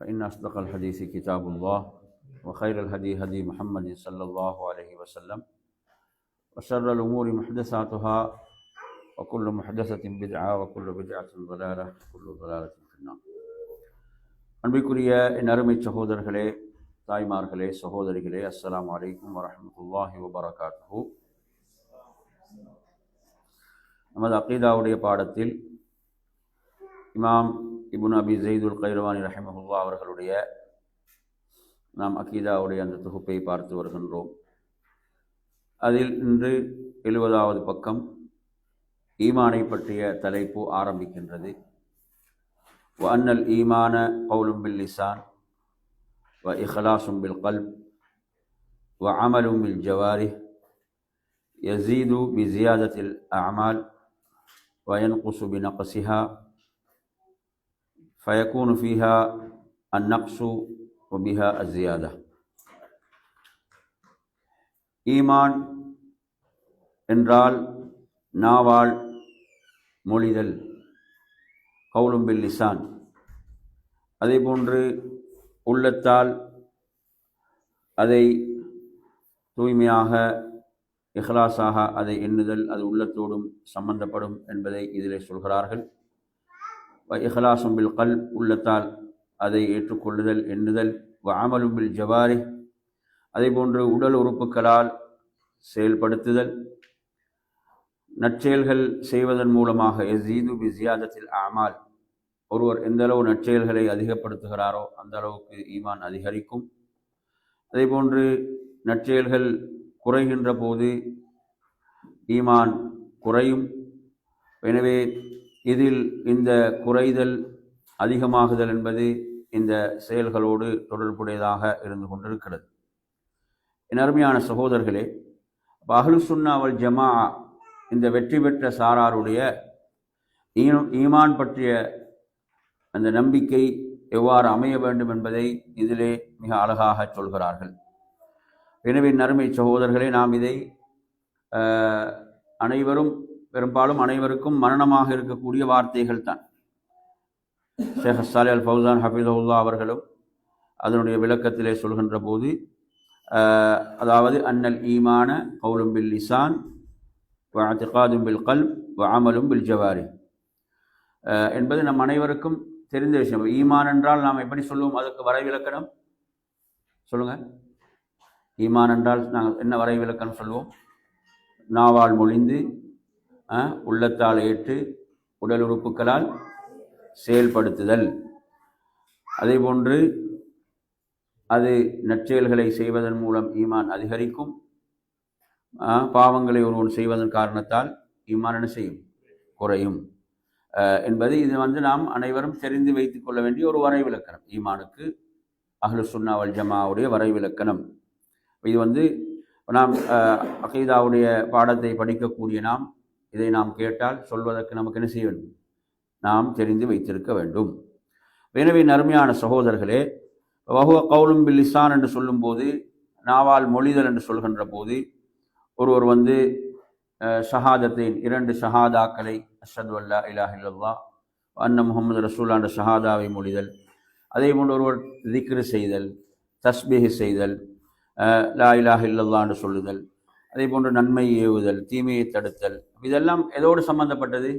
فإن أصدق الحديث كتاب الله وخير الهدي هدي محمد صلى الله عليه وسلم وشر الأمور محدثاتها وكل محدثة بدعة وكل بدعة ضلالة وكل ضلالة في النار அன்பிற்குரிய என் அருமை சகோதரர்களே தாய்மார்களே சகோதரிகளே அஸ்ஸலாமு அலைக்கும் வரஹ்மத்துல்லாஹி வபரகாத்துஹு நமது அகீதாவுடைய பாடத்தில் இமாம் இபுன் அபி ஜெய்துல் கைரவானி ரஹிமஹுல்லா அவர்களுடைய நாம் அகீதாவுடைய அந்த தொகுப்பை பார்த்து வருகின்றோம் அதில் இன்று எழுபதாவது பக்கம் ஈமானை பற்றிய தலைப்பு ஆரம்பிக்கின்றது وأن الإيمان قول باللسان وإخلاص بالقلب وعمل بالجوارح يزيد بزيادة الأعمال وينقص بنقصها فيكون فيها النقص وبها الزيادة ஈமான் என்றால் நாவால் மொழிதல் கவுலும் பில் லிசான் அதேபோன்று உள்ளத்தால் அதை தூய்மையாக இஹ்லாஸாக அதை எண்ணுதல் அது உள்ளத்தோடும் சம்பந்தப்படும் என்பதை இதிலே சொல்கிறார்கள் இஹலாசும் பில் கல் உள்ளத்தால் அதை ஏற்றுக்கொள்ளுதல் எண்ணுதல் வ அமலும் பில் ஜவாரி அதேபோன்று உடல் உறுப்புகளால் செயல்படுத்துதல் நற்செயல்கள் செய்வதன் மூலமாக எசீது பி ஜியாதத்தில் அமால் ஒருவர் எந்த அளவு நற்செயல்களை அதிகப்படுத்துகிறாரோ அந்த அளவுக்கு ஈமான் அதிகரிக்கும். அதேபோன்று நற்செயல்கள் குறைகின்ற போது ஈமான் குறையும். எனவே இதில் இந்த குறைதல் அதிகமாகுதல் என்பது இந்த செயல்களோடு தொடர்புடையதாக இருந்து கொண்டிருக்கிறது. என் அருமையான சகோதரர்களே அஹ்லு சுன்னாவல் ஜமா இந்த வெற்றி பெற்ற சாராருடைய ஈமான் பற்றிய அந்த நம்பிக்கை எவ்வாறு அமைய வேண்டும் என்பதை இதிலே மிக அழகாக சொல்கிறார்கள். எனவே நறுமை சகோதரர்களே நாம் இதை அனைவரும் பெரும்பாலும் அனைவருக்கும் மரணமாக இருக்கக்கூடிய வார்த்தைகள் தான். ஷேக் சாலி அல் ஃபவுசான் ஹபீதுல்லா அவர்களும் அதனுடைய விளக்கத்திலே சொல்கின்ற போது அதாவது அன்னல் ஈமான கவுலும் பில் லிசான் வஅத்திகாதும் பில் கல் அமலும் பில் ஜவாரி. என்பது நம் அனைவருக்கும் தெரிந்த விஷயம். ஈமான் என்றால் நாம் எப்படி சொல்லுவோம்? அதுக்கு வரைவிலக்கணம் சொல்லுங்கள் ஈமான் என்றால் நாங்கள் என்ன வரைவிலக்கணம் சொல்லுவோம்? நாவால் மொழிந்து உள்ளத்தால் ஏற்று உடல் உறுப்புகளால் செயல்படுத்துதல். அதே போன்று அது நற்செயல்களை செய்வதன் மூலம் ஈமான் அதிகரிக்கும். பாவங்களை ஒருவன் செய்வதன் காரணத்தால் ஈமான் என்ன செய்யும்? குறையும். என்பது இது வந்து நாம் அனைவரும் தெரிந்து வைத்துக் கொள்ள வேண்டிய ஒரு வரைவிலக்கணம். ஈமானுக்கு அஹ்லு சுன்னாவல் ஜமாவுடைய வரைவிலக்கணம். இது வந்து நாம் அகீதாவுடைய பாடத்தை படிக்கக்கூடிய நாம் இதை நாம் கேட்டால் சொல்வதற்கு நமக்கு என்ன செய்ய வேண்டும்? நாம் தெரிந்து வைத்திருக்க வேண்டும். எனவே நருமையான சகோதரர்களே வகுவ கவுலும் பில்லிசான் என்று சொல்லும்போது நாவால் மொழிதல் என்று சொல்கின்ற போது ஒருவர் வந்து ஷஹாதத்தின் இரண்டு ஷஹாதாக்களை அஷத் அல்லா இலாஹில்லா அன்ன முகமது ரசூல்லாண்ட ஷஹாதாவை மொழிதல். அதே போன்று ஒருவர் திக்ரு செய்தல் தஸ்பீஹ் செய்தல் லா இலாஹில்லா என்று சொல்லுதல். அதே போன்று நன்மை ஏவுதல் தீமையை தடுத்தல். இதெல்லாம் எதோடு சம்பந்தப்பட்டது?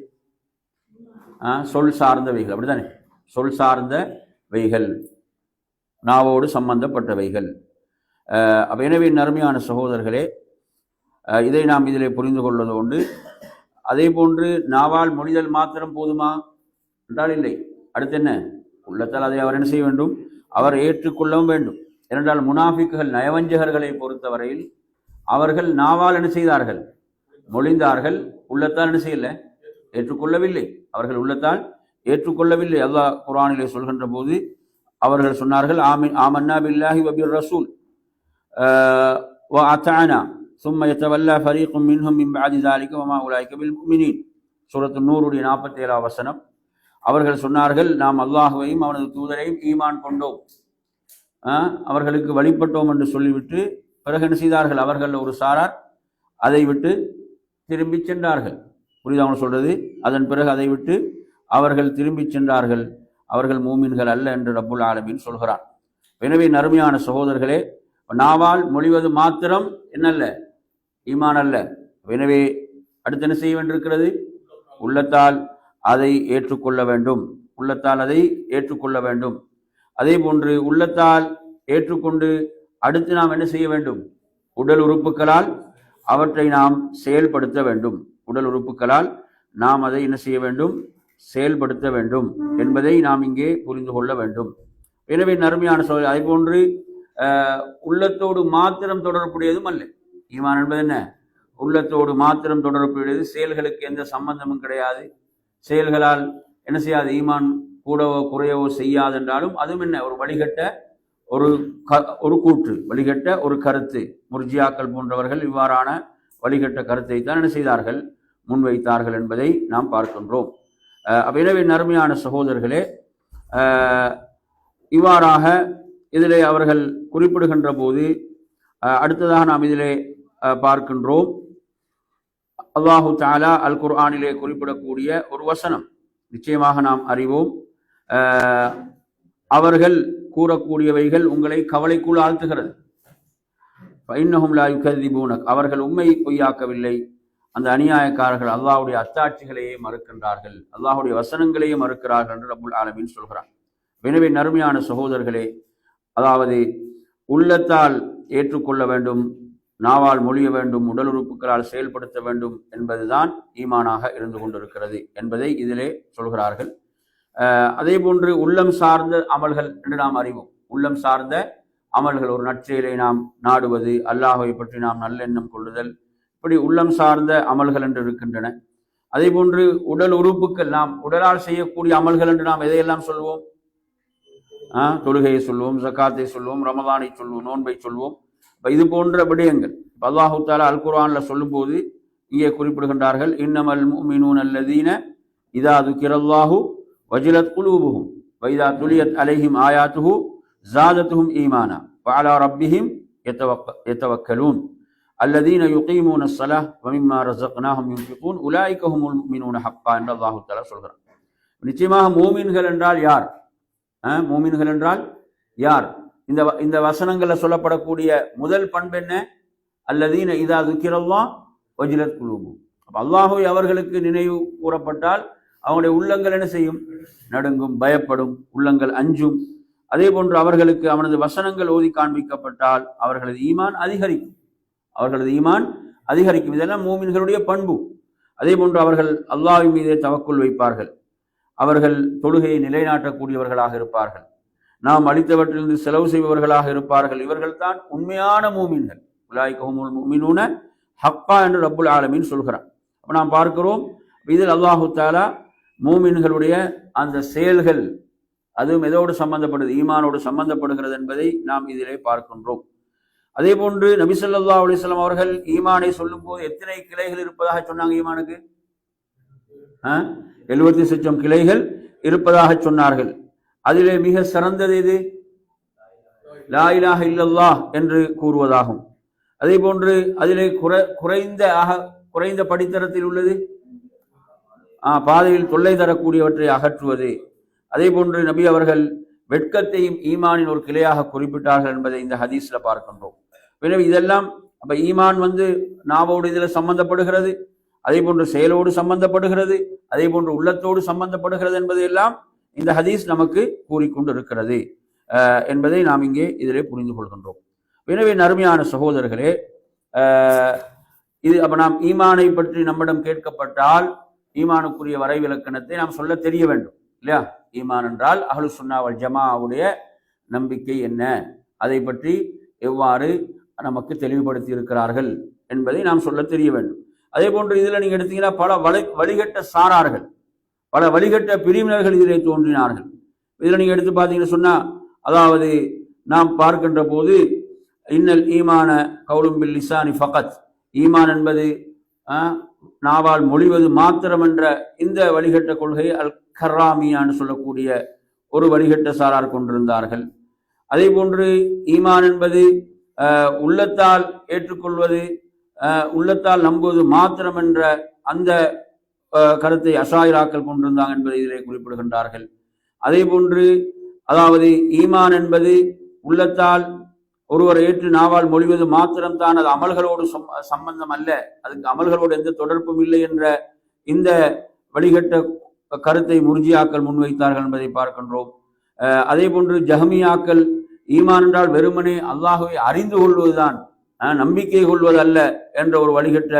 சொல் சார்ந்த வைகள் அப்படிதானே சொல் சார்ந்த வைகள் நாவோடு சம்பந்தப்பட்டவைகள். அப்போ எனவே நறுமையான சகோதரர்களே இதை நாம் இதில் புரிந்து கொள்வது உண்டு. அதே போன்று நாவால் மொழிதல் மாத்திரம் போதுமா? என்றால் இல்லை. அடுத்து என்ன? உள்ளத்தால் அதை அவர் என்ன செய்ய வேண்டும்? அவர் ஏற்றுக்கொள்ளவும் வேண்டும். ஏனென்றால் முனாஃபிக்குகள் நயவஞ்சகர்களை பொறுத்தவரையில் அவர்கள் நாவால் என்ன செய்தார்கள்? மொழிந்தார்கள். உள்ளத்தால் என்ன செய்யலை? ஏற்றுக்கொள்ளவில்லை. அவர்கள் உள்ளத்தால் ஏற்றுக்கொள்ளவில்லை. அல்லாஹ் குரானிலே சொல்கின்ற போது அவர்கள் சொன்னார்கள் ஆமின் ஆமன்னா பில்லாஹி வபிர் ரசூல். வ அத்தானா. சும்ம எத்தவல்லா ஃபரீக்கும் மின்ஹும் இம்பாதி தாலிக்கு வமா உலாய்க்கு பில் முமினின் சூரத்து நூறுடைய நாற்பத்தி ஏழாம் வசனம். அவர்கள் சொன்னார்கள் நாம் அல்லாஹுவையும் அவனது தூதரையும் ஈமான் கொண்டோம். அவர்களுக்கு வழிபட்டோம் என்று சொல்லிவிட்டு பிறகு என்ன செய்தார்கள்? அவர்கள் ஒரு சாரார் அதை விட்டு திரும்பி சென்றார்கள். புரியுதா அவங்க சொல்றது? அதன் பிறகு அதை விட்டு அவர்கள் திரும்பி சென்றார்கள். அவர்கள் மூமின்கள் அல்ல என்று ரப்புல் ஆலமீன் சொல்கிறான். எனவே நறுமையான சகோதரர்களே நாவால் மொழிவது மாத்திரம் என்னல்ல? ஈமான் அல்ல. எனவே அடுத்து என்ன செய்ய வேண்டியிருக்கிறது? உள்ளத்தால் அதை ஏற்றுக்கொள்ள வேண்டும். உள்ளத்தால் அதை ஏற்றுக்கொள்ள வேண்டும். அதே போன்று உள்ளத்தால் ஏற்றுக்கொண்டு அடுத்து நாம் என்ன செய்ய வேண்டும்? உடல் உறுப்புகளால் அவற்றை நாம் செயல்படுத்த வேண்டும். உடல் உறுப்புகளால் நாம் அதை என்ன செய்ய வேண்டும்? செயல்படுத்த வேண்டும் என்பதை நாம் இங்கே புரிந்து கொள்ள வேண்டும். எனவே நறுமையான சோதனை அதே போன்று உள்ளத்தோடு மாத்திரம் தொடர்புடையதும் அல்ல. ஈமான் என்பது என்ன? உள்ளத்தோடு மாத்திரம் தொடர்புடையது. செயல்களுக்கு எந்த சம்பந்தமும் கிடையாது. செயல்களால் என்ன செய்யாது? ஈமான் கூடவோ குறையவோ செய்யாது என்றாலும் அதுவும் என்ன? ஒரு வழிகட்ட ஒரு க ஒரு கூற்று வழிகட்ட ஒரு கருத்து. முர்ஜியாக்கள் போன்றவர்கள் இவ்வாறான வழிகட்ட கருத்தை தான் என்ன செய்தார்கள்? முன்வைத்தார்கள் என்பதை நாம் பார்க்கின்றோம். அப்போ எனவே நறுமையான சகோதரர்களே இவ்வாறாக இதிலே அவர்கள் குறிப்பிடுகின்ற போது அடுத்ததாக நாம் இதிலே பார்க்கின்றோம். அல்லாஹு தாலா அல் குர்ஆனிலே குறிப்பிடக்கூடிய ஒரு வசனம். நிச்சயமாக நாம் அறிவோம். அவர்கள் கூறக்கூடியவைகள் உங்களை கவலைக்குள் ஆழ்த்துகிறது. இன்னஹும் லா அவர்கள் உண்மை பொய்யாக்கவில்லை. அந்த அநியாயக்காரர்கள் அல்லாஹுடைய அத்தாட்சிகளையே மறுக்கின்றார்கள். அல்லாஹுடைய வசனங்களையே மறுக்கிறார்கள் என்று ரப்புல் ஆலமின் சொல்கிறான். எனவே நறுமையான சகோதரர்களே அதாவது உள்ளத்தால் ஏற்றுக்கொள்ள வேண்டும் நாவால் மொழிய வேண்டும் உடல் உறுப்புகளால் செயல்படுத்த வேண்டும் என்பதுதான் ஈமானாக இருந்து கொண்டிருக்கிறது என்பதை இதிலே சொல்கிறார்கள். அதே போன்று உள்ளம் சார்ந்த அமல்கள் என்று நாம் அறிவோம். உள்ளம் சார்ந்த அமல்கள் ஒரு நற்செயலை நாம் நாடுவது அல்லாஹை பற்றி நாம் நல்லெண்ணம் கொள்ளுதல் இப்படி உள்ளம் சார்ந்த அமல்கள் என்று இருக்கின்றன. அதே போன்று உடல் உறுப்புக்கள் நாம் உடலால் செய்யக்கூடிய அமல்கள் என்று நாம் எதையெல்லாம் சொல்வோம்? ஆ, தொழுகையை சொல்வோம் ஜக்காத்தை சொல்வோம் ரமதானை சொல்வோம் நோன்பை சொல்வோம். இது போன்ற விடயங்கள். இப்ப அல்லாஹு தாலா அல் குரானில் சொல்லும்போது இங்கே குறிப்பிடுகின்றார்கள் இன்னமல் மீனூன் அல்லதீன இதா துக்கிரல்லாஹு வஜிலத் குலூபுகும் வைதா துலியத் அலைஹிம் ஆயாத்துஹு ஜாதத்துஹும் ஈமானா. பாலா ரப்பிஹிம் எத்தவக்கலூன் அல்லதீன யுகீமூன சலா வமிம்மா ரசக்னாஹும் யுன்ஃபிகூன். உலாய்கஹும் முஃமினூன ஹக்கா என்று அல்லாஹு தஆலா சொல்கிறான். நிச்சயமாக மூமின்கள் என்றால் யார்? மூமின்கள் என்றால் யார்? இந்த இந்த வசனங்களை சொல்லப்படக்கூடிய முதல் பண்பு என்ன? அல்லதீன இதா துக்கிரல்லா வஜிலத் குலூபு அப்போ அல்லாஹு அவர்களுக்கு நினைவு கூறப்பட்டால் அவங்களுடைய உள்ளங்கள் என்ன செய்யும்? நடுங்கும் பயப்படும் உள்ளங்கள் அஞ்சும். அதே போன்று அவர்களுக்கு அவனது வசனங்கள் ஓதி காண்பிக்கப்பட்டால் அவர்களது ஈமான் அதிகரிக்கும். அவர்களது ஈமான் அதிகரிக்கும். இதெல்லாம் மூமின்களுடைய பண்பு. அதே போன்று அவர்கள் அல்லாஹ்வின் மீதே தவக்குள் வைப்பார்கள். அவர்கள் தொழுகையை நிலைநாட்டக்கூடியவர்களாக இருப்பார்கள். நாம் அளித்தவற்றிலிருந்து செலவு செய்பவர்களாக இருப்பார்கள். இவர்கள்தான் உண்மையான மூமின்கள். உலாய்கஹுமுல் மூமினூன ஹப்பா என்று ரப்புல் ஆலமீன் சொல்கிறான் அப்போ நாம் பார்க்கிறோம் இதில் அல்லாஹு தாலா மூமின்களுடைய அந்த செயல்கள் அதுவும் எதோடு சம்பந்தப்படுது? ஈமானோடு சம்பந்தப்படுகிறது என்பதை நாம் இதிலே பார்க்கின்றோம். அதே போன்று நபிசல்லா அலிஸ்லாம் அவர்கள் ஈமானை சொல்லும்போது எத்தனை கிளைகள் இருப்பதாக சொன்னாங்க ஈமானுக்கு? எழுபத்தி லட்சம் கிளைகள் இருப்பதாக சொன்னார்கள். அதிலே மிக சிறந்தது எது? லா இலாக இல்லல்லாஹ் என்று கூறுவதாகும். அதே போன்று அதிலே குறை குறைந்த ஆக குறைந்த படித்தரத்தில் உள்ளது? பாதையில் தொல்லை தரக்கூடியவற்றை அகற்றுவது. அதே போன்று நபி அவர்கள் வெட்கத்தையும் ஈமானின் ஒரு கிளையாக குறிப்பிட்டார்கள் என்பதை இந்த ஹதீஸில் பார்க்கின்றோம். எனவே இதெல்லாம் அப்போ ஈமான் வந்து நாவோடு இதில் சம்பந்தப்படுகிறது அதே போன்று செயலோடு சம்பந்தப்படுகிறது அதே போன்று உள்ளத்தோடு சம்பந்தப்படுகிறது என்பதையெல்லாம் இந்த ஹதீஸ் நமக்கு கூறிக்கொண்டு இருக்கிறது என்பதை நாம் இங்கே இதிலே புரிந்து கொள்கின்றோம். எனவே நறுமையான சகோதரர்களே இது அப்போ நாம் ஈமானை பற்றி நம்மிடம் கேட்கப்பட்டால் ஈமானுக்குரிய வரைவிலக்கணத்தை நாம் சொல்ல தெரிய வேண்டும் இல்லையா? ஈமான் என்றால் அகலு சுன்னாவல் ஜமாவுடைய நம்பிக்கை என்ன? அதை பற்றி எவ்வாறு நமக்கு தெளிவுபடுத்தி இருக்கிறார்கள் என்பதை நாம் சொல்ல தெரிய வேண்டும். அதே போன்று இதில் நீங்கள் எடுத்தீங்கன்னா பல வழி வழிகட்ட சாரார்கள் பல வழிகட்ட பிரிவினர்கள் இதிலே தோன்றினார்கள். இதில் நீங்கள் எடுத்து பார்த்தீங்கன்னு சொன்னால் அதாவது நாம் பார்க்கின்ற போது இன்னல் ஈமான கவுலும்பில் லிசானி ஃபகத். ஈமான் என்பது நாவால் மொழிவது மாத்திரமென்ற இந்த வழிகட்ட கொள்கை அல் கர்ராமியான்னு சொல்லக்கூடிய ஒரு வழிகட்ட சாரார் கொண்டிருந்தார்கள். அதே போன்று ஈமான் என்பது உள்ளத்தால் ஏற்றுக்கொள்வது உள்ளத்தால் நம்புவது மாத்திரமென்ற அந்த கருத்தை அசாயிராக்கள் கொண்டிருந்தாங்க என்பதை இதிலே குறிப்பிடுகின்றார்கள். அதே போன்று அதாவது ஈமான் என்பது உள்ளத்தால் ஒருவரை ஏற்று நாவால் மொழிவது மாத்திரம்தான் அது அமல்களோடு சம்பந்தம் அல்ல அதுக்கு அமல்களோடு எந்த தொடர்பும் இல்லை என்ற இந்த வழிகட்ட கருத்தை முர்ஜியாக்கள் முன்வைத்தார்கள் என்பதை பார்க்கின்றோம். அதே போன்று ஜஹமியாக்கள் ஈமான் என்றால் வெறுமனே அல்லாஹுவை அறிந்து கொள்வதுதான் நம்பிக்கை கொள்வதல்ல என்ற ஒரு வழிகட்ட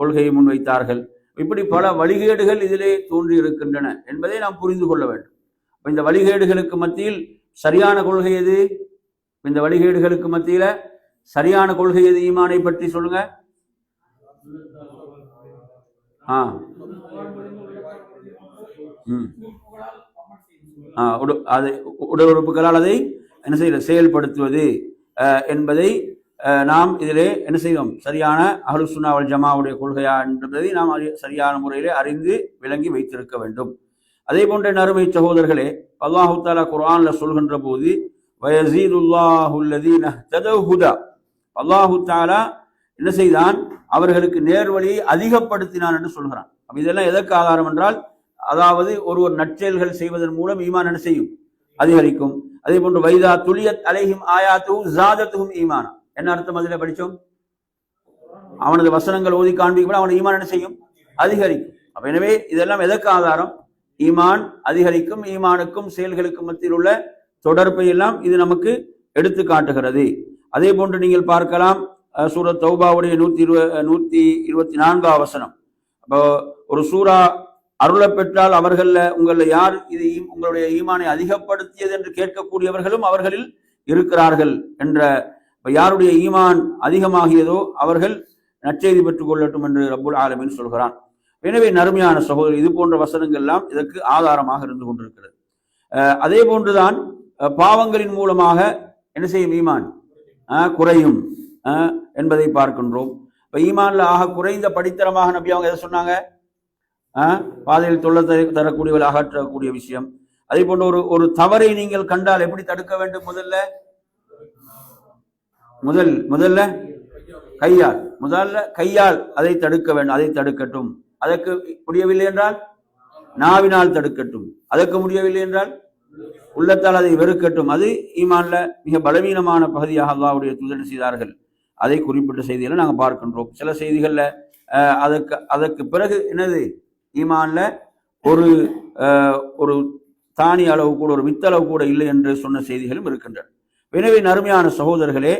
கொள்கையை முன்வைத்தார்கள். இப்படி பல வழிகேடுகள் இதிலே தோன்றி இருக்கின்றன என்பதை நாம் புரிந்து கொள்ள வேண்டும். இந்த வழிகேடுகளுக்கு மத்தியில் சரியான கொள்கை எது? இந்த வழிகேடுகளுக்கு மத்தியில சரியான கொள்கை எது ஈமானை பற்றி சொல்லுங்க. ஆ. ம். ஆ, உட- அது உடல் உறுப்புகளால் அதை என்ன செய்யல செயல்படுத்துவது என்பதை நாம் இதிலே என்ன செய்வோம்? சரியான அஹ்லுசுன்னா வல் ஜமாவுடைய கொள்கையா என்பதை நாம் அறி- சரியான முறையிலே அறிந்து விளங்கி வைத்திருக்க வேண்டும். அதே போன்ற நறுமை சகோதரர்களே அல்லாஹு தாலா குர்ஆன்ல சொல்கின்ற போது அல்லாஹு தாலா என்ன செய்தான்? அவர்களுக்கு நேர்வழியை அதிகப்படுத்தினான் என்று சொல்கிறான். அப்ப இதெல்லாம் எதற்கு ஆதாரம் என்றால் அதாவது ஒருவர் நற்செயல்கள் செய்வதன் மூலம் ஈமான் என்ன செய்யும்? அதிகரிக்கும். அதே போன்று வைதா துளியத் அலைஹிம் ஆயாத்துஹும் ஜாதத்துஹும் ஈமான். என்ன அர்த்தம் அதில் படித்தோம்? அவனது வசனங்கள் ஓதி காண்பிக்கப்பட அவன் ஈமான் என்ன செய்யும்? அதிகரிக்கும். அப்ப எனவே இதெல்லாம் எதற்கு ஆதாரம்? ஈமான் அதிகரிக்கும் ஈமானுக்கும் செயல்களுக்கும் மத்தியில் உள்ள தொடர்பை எல்லாம் இது நமக்கு எடுத்து காட்டுகிறது. அதே போன்று நீங்கள் பார்க்கலாம் சூரத் தௌபாவுடைய நூத்தி இருவ நூத்தி இருபத்தி நான்கு அவசனம். அப்போ ஒரு சூரா அருளை பெற்றால் அவர்களில் உங்கள யார் இது உங்களுடைய ஈமானை அதிகப்படுத்தியது என்று கேட்கக்கூடியவர்களும் அவர்களில் இருக்கிறார்கள் என்ற இப்போ யாருடைய ஈமான் அதிகமாகியதோ அவர்கள் நற்செய்தி பெற்றுக் கொள்ளட்டும் என்று ரபுல் ஆலமின் சொல்கிறான். எனவே நறுமையான சகோதரி இது போன்ற வசனங்கள் எல்லாம் இதற்கு ஆதாரமாக இருந்து கொண்டிருக்கிறது. அதே போன்றுதான் பாவங்களின் மூலமாக என்ன செய்யும்? ஈமான் குறையும் என்பதை பார்க்கின்றோம். இப்போ ஈமான்ல ஆக குறைந்த படித்தரமாக நபி அவங்க எதை சொன்னாங்க? பாதையில் தொல்லை தர- தரக்கூடியவர்கள் அகற்றக்கூடிய விஷயம். அதே போன்ற ஒரு ஒரு தவறை நீங்கள் கண்டால் எப்படி தடுக்க வேண்டும் முதல்ல? முதல் முதல்ல கையால் முதல்ல கையால் அதை தடுக்க வேண்டும் அதை தடுக்கட்டும். அதற்கு முடியவில்லை என்றால் நாவினால் தடுக்கட்டும். அதற்கு முடியவில்லை என்றால் உள்ளத்தால் அதை வெறுக்கட்டும். அது ஈமான்ல மிக பலவீனமான பகுதியாக அல்லாவுடைய தூதர் செய்தார்கள்? அதை குறிப்பிட்ட செய்திகளை நாங்கள் பார்க்கின்றோம். சில செய்திகளில் அதற்கு அதற்கு பிறகு என்னது? ஈமான்ல ஒரு ஒரு தானி அளவு கூட ஒரு வித்தளவு கூட இல்லை என்று சொன்ன செய்திகளும் இருக்கின்றன. எனவே நறுமையான சகோதரர்களே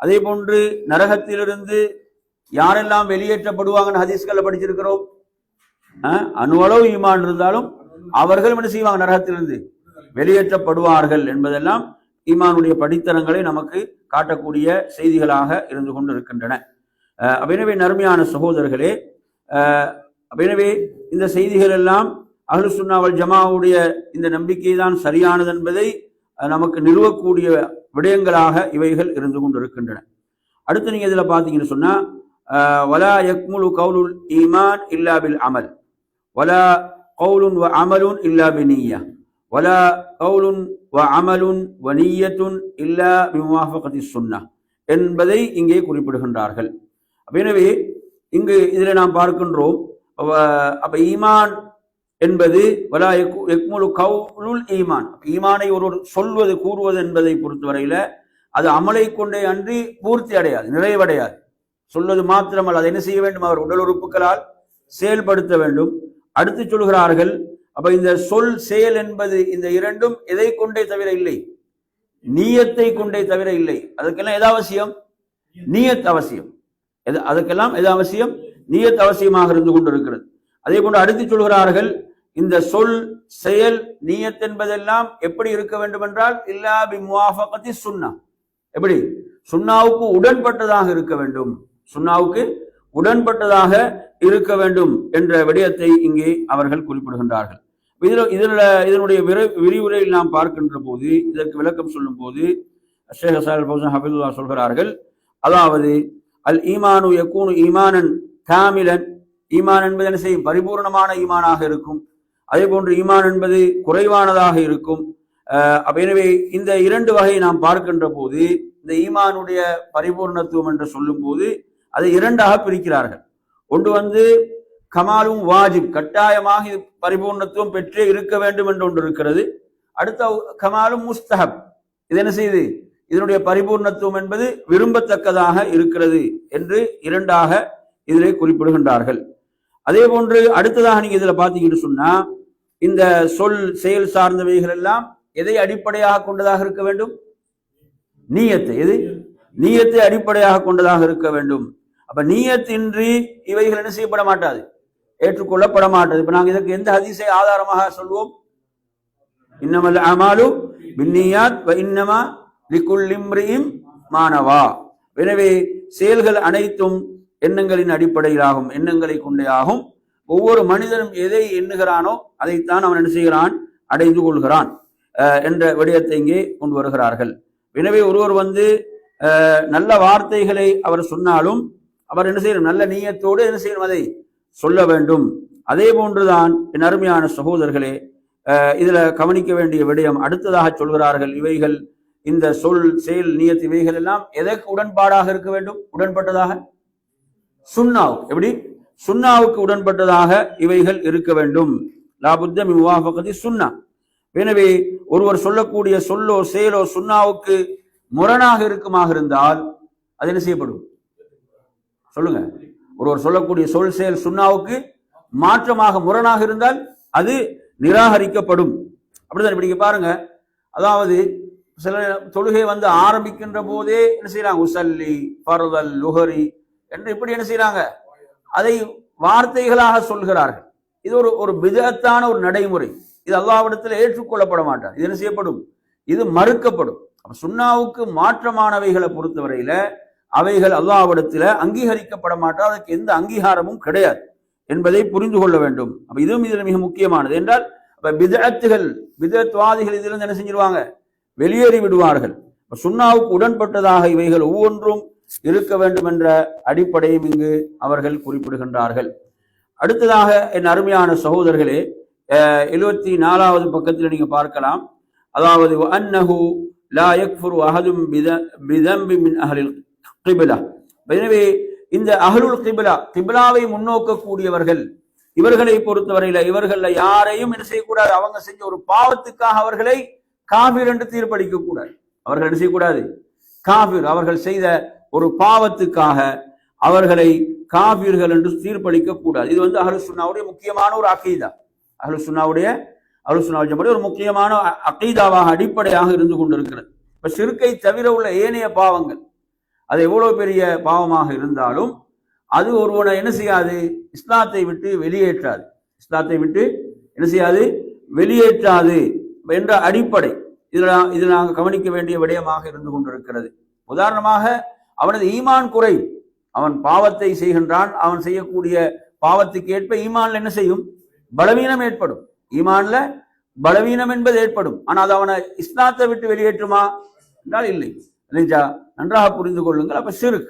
அதே போன்று நரகத்திலிருந்து யாரெல்லாம் வெளியேற்றப்படுவாங்கன்னு ஹதீஸ்களை படிச்சிருக்கிறோம்? அஹ், அணுவளவு ஈமான் இருந்தாலும் அவர்கள் என்ன செய்வாங்க நரகத்திலிருந்து? வெளியேற்றப்படுவார்கள் என்பதெல்லாம் ஈமானுடைய படித்தரங்களை நமக்கு காட்டக்கூடிய செய்திகளாக இருந்து கொண்டு இருக்கின்றன அஹ், எனவே சகோதரர்களே எனவே இந்த செய்திகள் எல்லாம் அஹ்லு சுன்னாவல் ஜமாவுடைய இந்த நம்பிக்கை தான் சரியானது என்பதை நமக்கு நிறுவக்கூடிய விடயங்களாக இவைகள் இருந்து கொண்டு இருக்கின்றன அடுத்து நீங்க இதில் பார்த்தீங்கன்னு சொன்னா வலா யக்முலு கவுலுல் ஈமான் இல்லா பில் அமல். வலா கவுலுன் வ அமலுன் இல்லா பினிய்யா. ولا قول வ அமலுன் إلا بموافقة السنة. என்பதை இங்கே குறிப்பிடுகின்றார்கள். எனவே இங்கு இதில் நாம் பார்க்கின்றோம் அப்போ அப்ப ஈமான் என்பது வலா யக்கு- கவுலுல் ஈமான். ஈமானை ஒருவர் சொல்வது கூறுவது என்பதை பொறுத்தவரையில அது அமலை கொண்டே அன்றி பூர்த்தி அடையாது நிறைவடையாது. சொல்வது மாத்திரமல்ல அதை என்ன செய்ய வேண்டும்? அவர் உடல் உறுப்புகளால் செயல்படுத்த வேண்டும். அடுத்து சொல்கிறார்கள் அப்ப இந்த சொல் செயல் என்பது இந்த இரண்டும் எதை கொண்டே தவிர இல்லை? நீயத்தை கொண்டே தவிர இல்லை. அதுக்கெல்லாம் எது அவசியம்? நீயத் அவசியம். அதுக்கெல்லாம் எது அவசியம்? நீயத் அவசியமாக இருந்து கொண்டிருக்கிறது. அதே போன்று அடுத்து சொல்கிறார்கள் இந்த சொல் செயல் நீயத் என்பதெல்லாம் எப்படி இருக்க வேண்டும் என்றால் இல்லா பி முவாஃபகத்தி சுன்னா. எப்படி? சுண்ணாவுக்கு உடன்பட்டதாக இருக்க வேண்டும். சுண்ணாவுக்கு உடன்பட்டதாக இருக்க வேண்டும் என்ற விடயத்தை இங்கே அவர்கள் குறிப்பிடுகின்றார்கள். இதில் இதில் இதனுடைய விரை- விரிவுரையில் நாம் பார்க்கின்ற போது இதற்கு விளக்கம் சொல்லும் போது ஷேக் ஹசால் ஃபௌசன் ஹபீதுல்லா சொல்கிறார்கள் அதாவது அல் ஈமானு யக்கூனு ஈமானன் காமிலன் ஈமான் என்பது என்ன செய்யும்? பரிபூர்ணமான ஈமானாக இருக்கும். அதே போன்று ஈமான் என்பது குறைவானதாக இருக்கும். எனவே இந்த இரண்டு வகை நாம் பார்க்கின்ற போது இந்த ஈமானுடைய பரிபூர்ணத்துவம் என்று சொல்லும் போது அதை இரண்டாக பிரிக்கிறார்கள். ஒன்று வந்து கமாலும் வாஜிப் கட்டாயமாக இது பரிபூர்ணத்துவம் பெற்றே இருக்க வேண்டும் என்று ஒன்று இருக்கிறது. அடுத்த கமாலும் முஸ்தஹப். இது என்ன செய்யுது இதனுடைய பரிபூர்ணத்துவம் என்பது விரும்பத்தக்கதாக இருக்கிறது என்று இரண்டாக இதிலே குறிப்பிடுகின்றார்கள். அதே போன்று அடுத்ததாக நீங்க இதுல பாத்தீங்கன்னு சொன்னா இந்த சொல் செயல் சார்ந்தவைகள் எல்லாம் எதை அடிப்படையாக கொண்டதாக இருக்க வேண்டும்? நீயத்தை. எது? நீயத்தை அடிப்படையாக கொண்டதாக இருக்க வேண்டும். அப்ப நீயத்தின்றி இவைகள் என்ன செய்யப்பட மாட்டாது. ஏற்றுக்கொள்ளப்பட மாட்டது இப்ப நாங்க இதற்கு எந்த ஹதீஸை ஆதாரமாக சொல்வோம் இன்னமல் அமாலு பின்னியாத் இன்னமா லிக்குல்லிம்ரியும் மாணவா எனவே செயல்கள் அனைத்தும் எண்ணங்களின் அடிப்படையிலாகும் எண்ணங்களை கொண்டே ஆகும். ஒவ்வொரு மனிதனும் எதை எண்ணுகிறானோ அதைத்தான் அவன் என்ன செய்கிறான்? அடைந்து கொள்கிறான் அஹ் என்ற விடயத்தை இங்கே கொண்டு வருகிறார்கள். எனவே ஒருவர் வந்து அஹ், நல்ல வார்த்தைகளை அவர் சொன்னாலும் அவர் என்ன செய்யணும்? நல்ல நீயத்தோடு என்ன செய்யணும் அதை சொல்ல வேண்டும். அதே போன்றுதான் என் அருமையான சகோதரர்களே இதில் இதுல கவனிக்க வேண்டிய விடயம் அடுத்ததாக சொல்கிறார்கள். இவைகள் இந்த சொல் செயல் நியத் இவைகள் எல்லாம் எதற்கு உடன்பாடாக இருக்க வேண்டும்? உடன்பட்டதாக? சுண்ணாவுக்கு எப்படி? சுண்ணாவுக்கு உடன்பட்டதாக இவைகள் இருக்க வேண்டும். லாபுத்த மிவாஃபகதி சுன்னா எனவே ஒருவர் சொல்லக்கூடிய சொல்லோ செயலோ சுண்ணாவுக்கு முரணாக இருக்குமாக இருந்தால் அது என்ன செய்யப்படும்? சொல்லுங்க. ஒருவர் சொல்லக்கூடிய சொல் செயல் சுண்ணாவுக்கு மாற்றமாக முரணாக இருந்தால் அது நிராகரிக்கப்படும். அப்படிதான் இப்படி பாருங்க. அதாவது சில தொழுகை வந்து ஆரம்பிக்கின்ற போதே என்ன செய்யறாங்க உசல்லி பருதல் லுஹரி என்று இப்படி என்ன செய்யறாங்க அதை வார்த்தைகளாக சொல்கிறார்கள். இது ஒரு ஒரு பிதத்தான ஒரு நடைமுறை. இது அல்லாவிடத்தில் ஏற்றுக்கொள்ளப்பட மாட்டார் இது என்ன செய்யப்படும்? இது மறுக்கப்படும். சுண்ணாவுக்கு மாற்றமானவைகளை பொறுத்தவரையில அவைகள் அல்லாவிடத்தில் அங்கீகரிக்கப்பட மாட்டால் அதற்கு எந்த அங்கீகாரமும் கிடையாது என்பதை புரிந்து கொள்ள வேண்டும். அப்ப இதுவும் இதில் மிக முக்கியமானது. என்றால் அப்ப பிதத்துகள் பிதத்வாதிகள் இதிலிருந்து என்ன செஞ்சிருவாங்க? வெளியேறி விடுவார்கள். சுண்ணாவுக்கு உடன்பட்டதாக இவைகள் ஒவ்வொன்றும் இருக்க வேண்டும் என்ற அடிப்படையும் இங்கு அவர்கள் குறிப்பிடுகின்றார்கள். அடுத்ததாக என் அருமையான சகோதரர்களே எழுபத்தி நாலாவது பக்கத்தில் நீங்க பார்க்கலாம். அதாவது அன்னஹு லா யக்ஃபுரு அஹதும் பிதம்பி மின் அஹலில் கிபிலா. எனவே இந்த அஹ்லுல் கிபிலா கிபிலாவை முன்னோக்கக்கூடியவர்கள் இவர்களை பொறுத்தவரையில இவர்கள்ல யாரையும் என்ன செய்யக்கூடாது? அவங்க செஞ்ச ஒரு பாவத்துக்காக அவர்களை காபீர் என்று தீர்ப்பளிக்க கூடாது. அவர்கள் என்ன செய்யக்கூடாது? காபீர். அவர்கள் செய்த ஒரு பாவத்துக்காக அவர்களை காபீர்கள் என்று தீர்ப்பளிக்க கூடாது. இது வந்து அஹ்லு சுன்னாவுடைய முக்கியமான ஒரு அகீதா. அஹ்லு சுன்னாவுடைய அஹ்லு சுன்னாவுடைய ஒரு முக்கியமான அகீதாவாக அடிப்படையாக இருந்து கொண்டிருக்கிறது. இப்ப சிறுக்கை தவிர உள்ள ஏனைய பாவங்கள் அது எவ்வளோ பெரிய பாவமாக இருந்தாலும் அது ஒருவனை என்ன செய்யாது? இஸ்லாத்தை விட்டு வெளியேற்றாது. இஸ்லாத்தை விட்டு என்ன செய்யாது? வெளியேற்றாது என்ற அடிப்படை. இதில் இதில் நாங்கள் கவனிக்க வேண்டிய விடயமாக இருந்து கொண்டிருக்கிறது. உதாரணமாக அவனது ஈமான் குறை. அவன் பாவத்தை செய்கின்றான். அவன் செய்யக்கூடிய பாவத்துக்கு ஏற்ப ஈமான்ல என்ன செய்யும்? பலவீனம் ஏற்படும். ஈமான்ல பலவீனம் என்பது ஏற்படும். ஆனால் அது அவனை இஸ்லாத்தை விட்டு வெளியேற்றுமா? என்றால் இல்லை. இல்லைங்களா நன்றாக புரிந்து கொள்ளுங்கள். அப்போ சிறுக்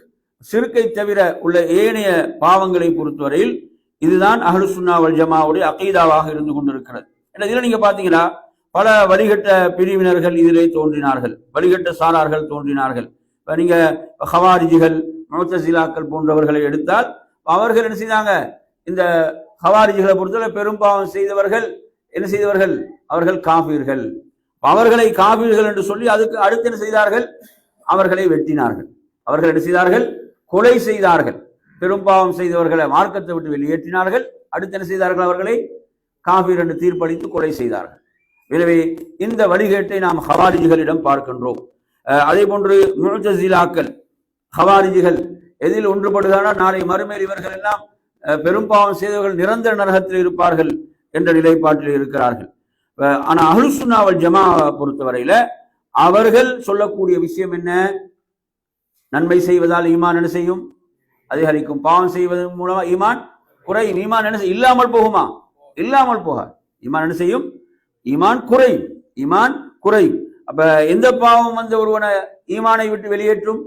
சிறுக்கை தவிர உள்ள ஏனைய பாவங்களை பொறுத்தவரையில் இதுதான் அஹ்லு சுன்னா வல் ஜமாவுடைய அகீதாவாக இருந்து கொண்டிருக்கிறது. ஏன்னா இதில் நீங்கள் பார்த்தீங்கன்னா பல வழிகட்ட பிரிவினர்கள் இதிலே தோன்றினார்கள். வழிகட்ட சாரார்கள் தோன்றினார்கள். இப்போ நீங்கள் ஹவாரிஜிகள் மௌத்தசிலாக்கள் போன்றவர்களை எடுத்தால் அவர்கள் என்ன செய்தாங்க? இந்த ஹவாரிஜிகளை பொறுத்தவரை பெரும்பாவம் செய்தவர்கள் என்ன செய்தவர்கள்? அவர்கள் காபீர்கள். அவர்களை காபீர்கள் என்று சொல்லி அதுக்கு அடுத்து என்ன செய்தார்கள்? அவர்களை வெட்டினார்கள். அவர்கள் என்ன செய்தார்கள்? கொலை செய்தார்கள். பெரும்பாவம் செய்தவர்களை மார்க்கத்தை விட்டு வெளியேற்றினார்கள். அடுத்து என்ன செய்தார்கள் அவர்களை? காபீர் என்று தீர்ப்பளித்து கொலை செய்தார்கள். எனவே இந்த வழிகேட்டை நாம் ஹவாரிஜிகளிடம் பார்க்கின்றோம். அதே போன்று முழஜிலாக்கள் ஹவாரிஜிகள் எதில் ஒன்றுபடுகிறார்கள்? நாளை மறுமையில் இவர்கள் எல்லாம் பெரும்பாவம் செய்தவர்கள் நிரந்தர நரகத்தில் இருப்பார்கள் என்ற நிலைப்பாட்டில் இருக்கிறார்கள். ஆனால் ஆனா ஜமா பொறுத்தவரையில அவர்கள் சொல்லக்கூடிய விஷயம் என்ன? நன்மை செய்வதால் ஈமான் என்ன செய்யும்? அதிகரிக்கும். பாவம் செய்வதன் மூலமா ஈமான் குறையும். ஈமான் என்ன இல்லாமல் போகுமா? இல்லாமல் போக ஈமான் என்ன செய்யும்? ஈமான் குறையும். ஈமான் குறையும். அப்ப எந்த பாவம் வந்து ஒருவனை ஈமானை விட்டு வெளியேற்றும்?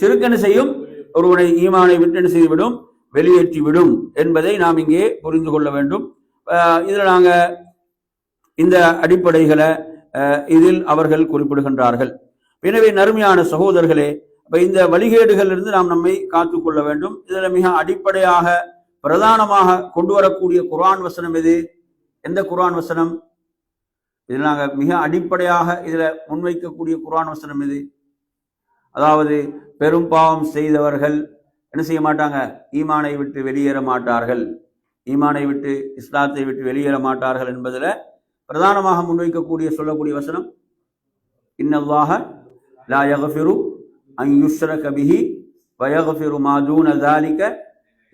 சிறுக்கென செய்யும்? ஒருவனை ஈமானை விட்டு என்ன செய்துவிடும்? வெளியேற்றிவிடும் என்பதை நாம் இங்கே புரிந்து கொள்ள வேண்டும். இதில் நாங்கள் இந்த அடிப்படைகளை இதில் அவர்கள் குறிப்பிடுகின்றார்கள். எனவே நறுமையான சகோதரர்களே இப்போ இந்த வழிகேடுகளிலிருந்து நாம் நம்மை காத்துக்கொள்ள வேண்டும். இதில் மிக அடிப்படையாக பிரதானமாக கொண்டு வரக்கூடிய குரான் வசனம் எது? எந்த குர்ஆன் வசனம்? இதில் நாங்கள் மிக அடிப்படையாக இதில் முன்வைக்கக்கூடிய குர்ஆன் வசனம் எது? அதாவது பெரும் பாவம் செய்தவர்கள் என்ன செய்ய மாட்டாங்க? ஈமானை விட்டு வெளியேற மாட்டார்கள். ஈமானை விட்டு இஸ்லாத்தை விட்டு வெளியேற மாட்டார்கள் என்பதில் பிரதானமாக முன்வைக்கக்கூடிய சொல்லக்கூடிய வசனம் இன்னல்லாக லா யகஃபிரு அங் யுஷ்ர கபிஹி வயகஃபிரு மாதூன தாலிக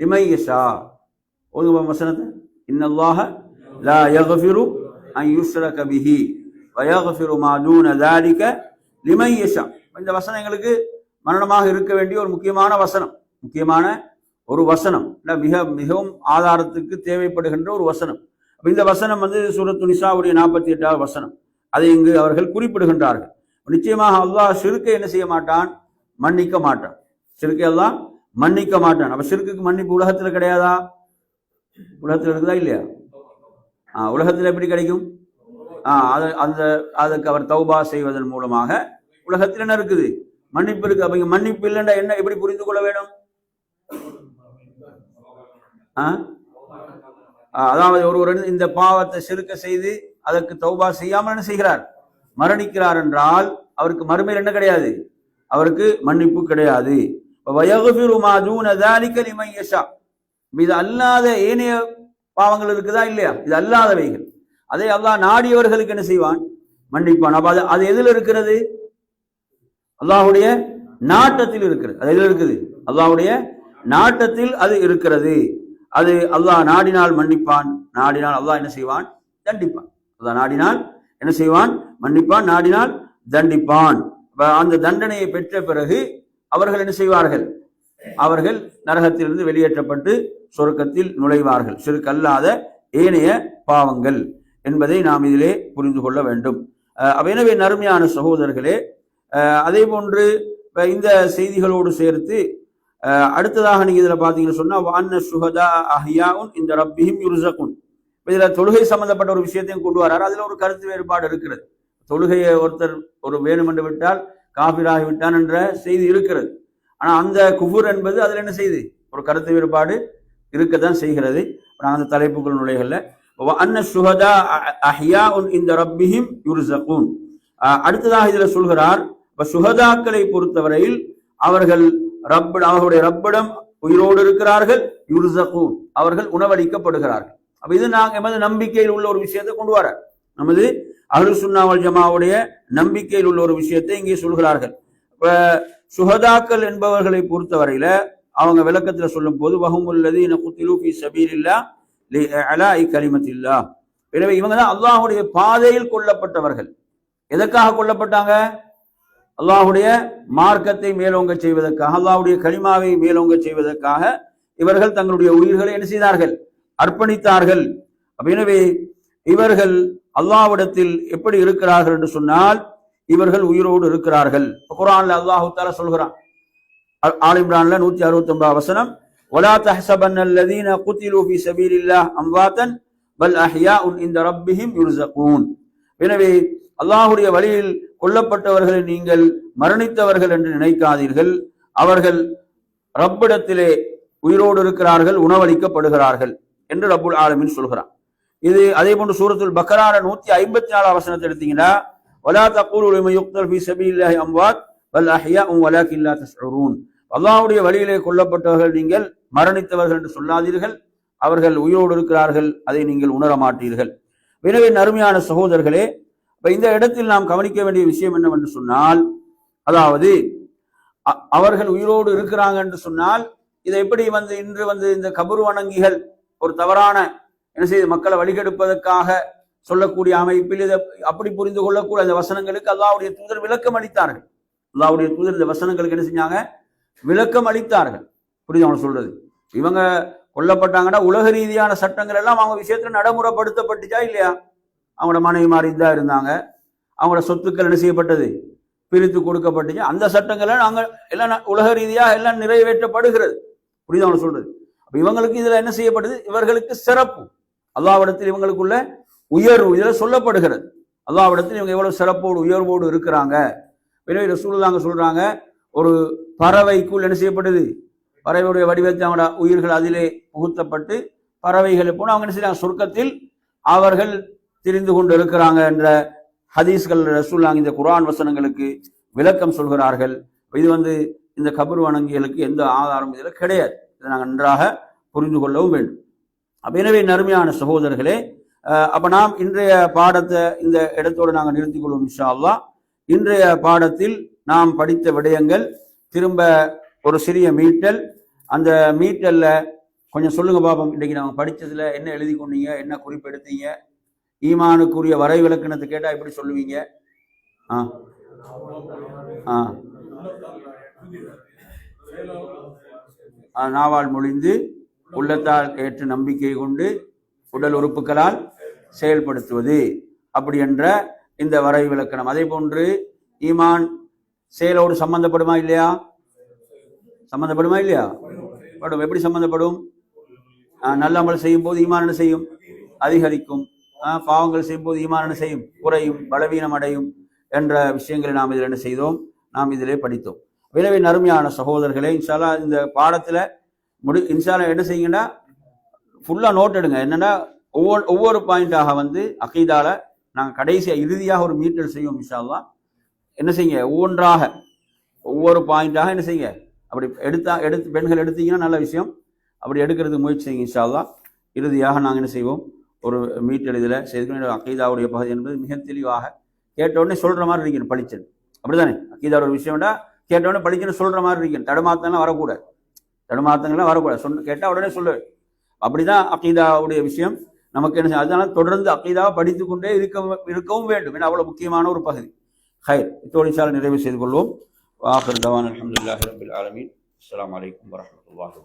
இமையஷா ஓதுவா வசனத்தை? இன்னல்லாக லா யகஃபிரு அங் யுஷ்ர கபிஹி வயகஃபிரு மாதூன தாலிக லிமையஷா இந்த வசனங்களுக்கு மரணமாக இருக்க வேண்டிய ஒரு முக்கியமான வசனம். முக்கியமான ஒரு வசனம். இல்லை மிக மிகவும் ஆதாரத்துக்கு தேவைப்படுகின்ற ஒரு வசனம். அப்போ இந்த வசனம் வந்து சூரத்து நிசாவுடைய நாற்பத்தி எட்டாவது வசனம். அதை இங்கு அவர்கள் குறிப்பிடுகின்றார்கள். நிச்சயமாக அல்லாஹ் சிறுக்கை என்ன செய்ய மாட்டான்? மன்னிக்க மாட்டான். சிறுக்கை எல்லாம் மன்னிக்க மாட்டான். அப்போ சிறுக்குக்கு மன்னிப்பு உலகத்தில் கிடையாதா? உலகத்தில் இருக்குதா இல்லையா? ஆ உலகத்தில் எப்படி கிடைக்கும்? ஆ அது அந்த அதுக்கு அவர் தௌபா செய்வதன் மூலமாக உலகத்தில் என்ன இருக்குது? மன்னிப்பு இருக்கு. அப்ப இங்க மன்னிப்பு இல்லைன்னா என்ன எப்படி புரிந்து கொள்ள வேணும் ஆ? அதாவது ஒருவர் இந்த பாவத்தை செலுக்க செய்து அதற்கு தௌபா செய்யாமல் என்ன செய்கிறார்? மரணிக்கிறார் என்றால் அவருக்கு மறுமையில் என்ன கிடையாது? அவருக்கு மன்னிப்பு கிடையாது. இது அல்லாத ஏனைய பாவங்கள் இருக்குதா இல்லையா? இது அல்லாதவைகள். அதே அல்லாஹ் நாடியவர்களுக்கு என்ன செய்வான்? மன்னிப்பான். அப்ப அது அது எதில் இருக்கிறது? அல்லாஹுடைய நாட்டத்தில் இருக்கிறது. அது எதில் இருக்குது? அல்லாஹுடைய நாட்டத்தில் அது இருக்கிறது. அது அல்லாஹ் நாடினால் மன்னிப்பான் நாடினால் அல்லாஹ் என்ன செய்வான்? தண்டிப்பான். அல்லாஹ் நாடினால் என்ன செய்வான்? மன்னிப்பான் நாடினால் தண்டிப்பான். அந்த தண்டனையை பெற்ற பிறகு அவர்கள் என்ன செய்வார்கள்? அவர்கள் நரகத்திலிருந்து வெளியேற்றப்பட்டு சொர்க்கத்தில் நுழைவார்கள். சிறுக்கல்லாத ஏனைய பாவங்கள் என்பதை நாம் இதிலே புரிந்து கொள்ள வேண்டும். எனவே நறுமையான சகோதரர்களே அதே போன்று இந்த செய்திகளோடு சேர்த்து அடுத்ததாக நீங்க இதுல பாத்தீங்கன்னு சொன்னா வான்ன சுகதா அஹியாவும் இந்த ரப்பிஹிம் யுருசகுன். இப்ப இதுல தொழுகை சம்பந்தப்பட்ட ஒரு விஷயத்தையும் கொண்டு வராரு. அதுல ஒரு கருத்து வேறுபாடு இருக்கிறது. தொழுகையை ஒருத்தர் ஒரு வேணுமென்று விட்டால் காபிராகி விட்டான் என்ற செய்தி இருக்கிறது. ஆனா அந்த குஃபுர் என்பது அதுல என்ன செய்து? ஒரு கருத்து வேறுபாடு இருக்கத்தான் செய்கிறது. நான் அந்த தலைப்புகள் நுழைகள்ல அன்ன சுகதா அஹ்யா இந்த ரப்பிஹிம் யுருசகுன். அடுத்ததாக இதுல சொல்கிறார் இப்ப சுகதாக்களை பொறுத்தவரையில் அவர்கள் ரப் அவர்களுடைய ரப்பிடம் உயிரோடு இருக்கிறார்கள் யுர்சகு அவர்கள் உணவளிக்கப்படுகிறார்கள். அப்ப இது நாங்க எமது நம்பிக்கையில் உள்ள ஒரு விஷயத்தை கொண்டு வர. நமது அஹ்லு சுன்னாவல் ஜமாவுடைய நம்பிக்கையில் உள்ள ஒரு விஷயத்தை இங்கே சொல்கிறார்கள். இப்ப சுகதாக்கள் என்பவர்களை பொறுத்தவரையில அவங்க விளக்கத்துல சொல்லும் போது வஹமுல்லதி குத்திலு ஃபி சபீலில்லா லி அலாஇ கரிமத்தில்லா எனவே இவங்க தான் அல்லாஹுடைய பாதையில் கொல்லப்பட்டவர்கள். எதற்காக கொல்லப்பட்டாங்க? அல்லாஹ்வுடைய மார்க்கத்தை மேலோங்க செய்வதற்காக அல்லாஹ்வுடைய கலிமாவை மேலோங்க செய்வதற்காக இவர்கள் தங்களுடைய உயிர்களை என்ன செய்தார்கள் அர்ப்பணித்தார்கள் அப்ப எனவே இவர்கள் அல்லாஹ்விடத்தில் எப்படி இருக்கிறார்கள் என்று சொன்னால் இவர்கள் உயிரோடு இருக்கிறார்கள் இப்ப குர்ஆன்ல அல்லாஹு தாலா சொல்கிறான் அ- ஆல் இம்ரான்ல நூத்தி அறுபத்தி ஒன்பது வசனம் ولا تحسبن الذين قتلوا في سبيل الله امواتا بل احياء عند ربهم يرزقون எனவே அல்லாஹ்வுடைய வழியில் கொல்லப்பட்டவர்களை நீங்கள் மரணித்தவர்கள் என்று நினைக்காதீர்கள். அவர்கள் ரப்பிடத்திலே உயிரோடு இருக்கிறார்கள் உணவளிக்கப்படுகிறார்கள் என்று ரப்புல் ஆலமின் சொல்கிறான். இது அதே போன்று சூரத்தில் பக்கரார நூத்தி ஐம்பத்தி நாலு அவசனத்தை எடுத்தீங்கன்னா வலா தக்கூல் அம்வாத் வல் அஹ்யா உம் வலாக் இல்லா தஸ்ரூன் அல்லாவுடைய வழியிலே கொல்லப்பட்டவர்கள் நீங்கள் மரணித்தவர்கள் என்று சொல்லாதீர்கள். அவர்கள் உயிரோடு இருக்கிறார்கள் அதை நீங்கள் உணர மாட்டீர்கள் எனவே அருமையான சகோதரர்களே இப்போ இந்த இடத்தில் நாம் கவனிக்க வேண்டிய விஷயம் என்னவென்று சொன்னால் அதாவது அ- அவர்கள் உயிரோடு இருக்கிறாங்க என்று சொன்னால் இதை எப்படி வந்து இன்று வந்து இந்த கபரு வணங்கிகள் ஒரு தவறான என்ன செய்து மக்களை வழிகெடுப்பதற்காக சொல்லக்கூடிய அமைப்பில் இதை அப்படி புரிந்து கொள்ளக்கூடிய அந்த வசனங்களுக்கு அல்லாவுடைய தூதர் விளக்கம் அளித்தார்கள். அல்லாவுடைய தூதர் இந்த வசனங்களுக்கு என்ன செஞ்சாங்க? விளக்கம் அளித்தார்கள். புரியுது அவங்க சொல்றது? இவங்க கொல்லப்பட்டாங்கன்னா உலக ரீதியான சட்டங்கள் எல்லாம் அவங்க விஷயத்துல நடைமுறைப்படுத்தப்பட்டுச்சா இல்லையா? அவங்களோட மனைவி மாதிரி தான் இருந்தாங்க. அவங்களோட சொத்துக்கள் என்ன செய்யப்பட்டது? பிரித்து கொடுக்கப்பட்டுச்சு. அந்த சட்டங்களை நாங்கள் எல்லாம் உலக ரீதியாக எல்லாம் நிறைவேற்றப்படுகிறது. புரியுது அவங்க சொல்றது? அப்போ இவங்களுக்கு இதில் என்ன செய்யப்படுது இவர்களுக்கு சிறப்பு. அல்லாவிடத்தில் இவங்களுக்குள்ள உயர்வு இதில் சொல்லப்படுகிறது. அல்லாவிடத்தில் இவங்க எவ்வளோ சிறப்போடு உயர்வோடு இருக்கிறாங்க. எனவே ரசூலுல்லாங்க சொல்கிறாங்க ஒரு பறவைக்குள் என்ன செய்யப்படுது பறவையுடைய வடிவத்தை அவங்களோட உயிர்கள் அதிலே புகுத்தப்பட்டு பறவைகளை போன அவங்க என்ன செய்யறாங்க சொர்க்கத்தில் அவர்கள் திரிந்து கொண்டு இருக்கிறாங்க என்ற ஹதீஸ்கள் ரசூல்லாங்க இந்த குரான் வசனங்களுக்கு விளக்கம் சொல்கிறார்கள். இது வந்து இந்த கபர் வணங்கிகளுக்கு எந்த ஆதாரம் இதில் கிடையாது. இதை நாங்கள் நன்றாக புரிந்து கொள்ளவும் வேண்டும். அப்போ எனவே நறுமையான சகோதரர்களே அப்போ நாம் இன்றைய பாடத்தை இந்த இடத்தோடு நாங்கள் நிறுத்திக் கொள்வோம் இன்ஷா இன்றைய பாடத்தில் நாம் படித்த விடயங்கள் திரும்ப ஒரு சிறிய மீட்டல். அந்த மீட்டலில் கொஞ்சம் சொல்லுங்க பாப்போம். இன்றைக்கு நாங்கள் படித்ததில் என்ன எழுதி கொண்டீங்க என்ன குறிப்பெடுத்தீங்க ஈமானுக்குரிய வரை விளக்கணத்தை கேட்டால் எப்படி சொல்லுவீங்க? ஆ. ஆ. நாவால் மொழிந்து உள்ளத்தால் ஏற்று நம்பிக்கை கொண்டு உடல் உறுப்புகளால் செயல்படுத்துவது. அப்படி என்ற இந்த வரை விளக்கணம் அதே போன்று ஈமான் செயலோடு சம்பந்தப்படுமா இல்லையா? சம்பந்தப்படுமா இல்லையா? படும். எப்படி சம்பந்தப்படும்? ஆ, நல்ல அமல் செய்யும் போது ஈமான் என்ன செய்யும்? அதிகரிக்கும். பாவங்கள் செய்யும்போது ஈமான் என்ன செய்யும் குறையும் பலவீனம் அடையும் என்ற விஷயங்களை நாம் இதில் என்ன செய்தோம்? நாம் இதிலே படித்தோம். எனவே நறுமையான சகோதரர்களே இன்ஷாலா இந்த பாடத்தில் முடி இன்ஷாலா என்ன செய்யுங்கன்னா ஃபுல்லாக நோட் எடுங்க. என்னென்னா ஒவ்வொரு ஒவ்வொரு பாயிண்டாக வந்து அகீதால நாங்கள் கடைசியாக இறுதியாக ஒரு மீட்டல் செய்வோம் இன்ஷால்லா என்ன செய்யுங்க? ஒவ்வொன்றாக ஒவ்வொரு பாயிண்டாக என்ன செய்யுங்க? அப்படி எடுத்தா எடுத்து பெண்கள் எடுத்தீங்கன்னா நல்ல விஷயம். அப்படி எடுக்கிறதுக்கு முயற்சி செய்யுங்க இன்ஷால்லா இறுதியாக நாங்கள் என்ன செய்வோம்? ஒரு மீட்டல் இதில் செய்து பகுதி என்பது மிக தெளிவாக கேட்ட உடனே சொல்ற மாதிரி இருக்கணும் பளிச்சன் அப்படிதானே அக்கீதாவோட ஒரு விஷயம்டா கேட்ட உடனே சொல்கிற மாதிரி இருக்கணும். தடுமாத்தம்லாம் வரக்கூடாது. தடுமாத்தங்கள்லாம் வரக்கூடாது. சொன்ன கேட்டால் உடனே சொல்ல. அப்படி அப்படிதான் அக்கீதாவுடைய விஷயம். நமக்கு என்ன அதனால தொடர்ந்து அக்கீதாவை படித்துக்கொண்டே இருக்க இருக்கவும் வேண்டும். என அவ்வளோ முக்கியமான ஒரு பகுதி. ஹை இத்தோடு நிறைவு செய்து கொள்வோம். வாஹர் தவான் அலமதுல்லாஹி ரபுல் ஆலமீன். அஸ்ஸலாமு அலைக்கும் வரஹ்மத்துல்லாஹி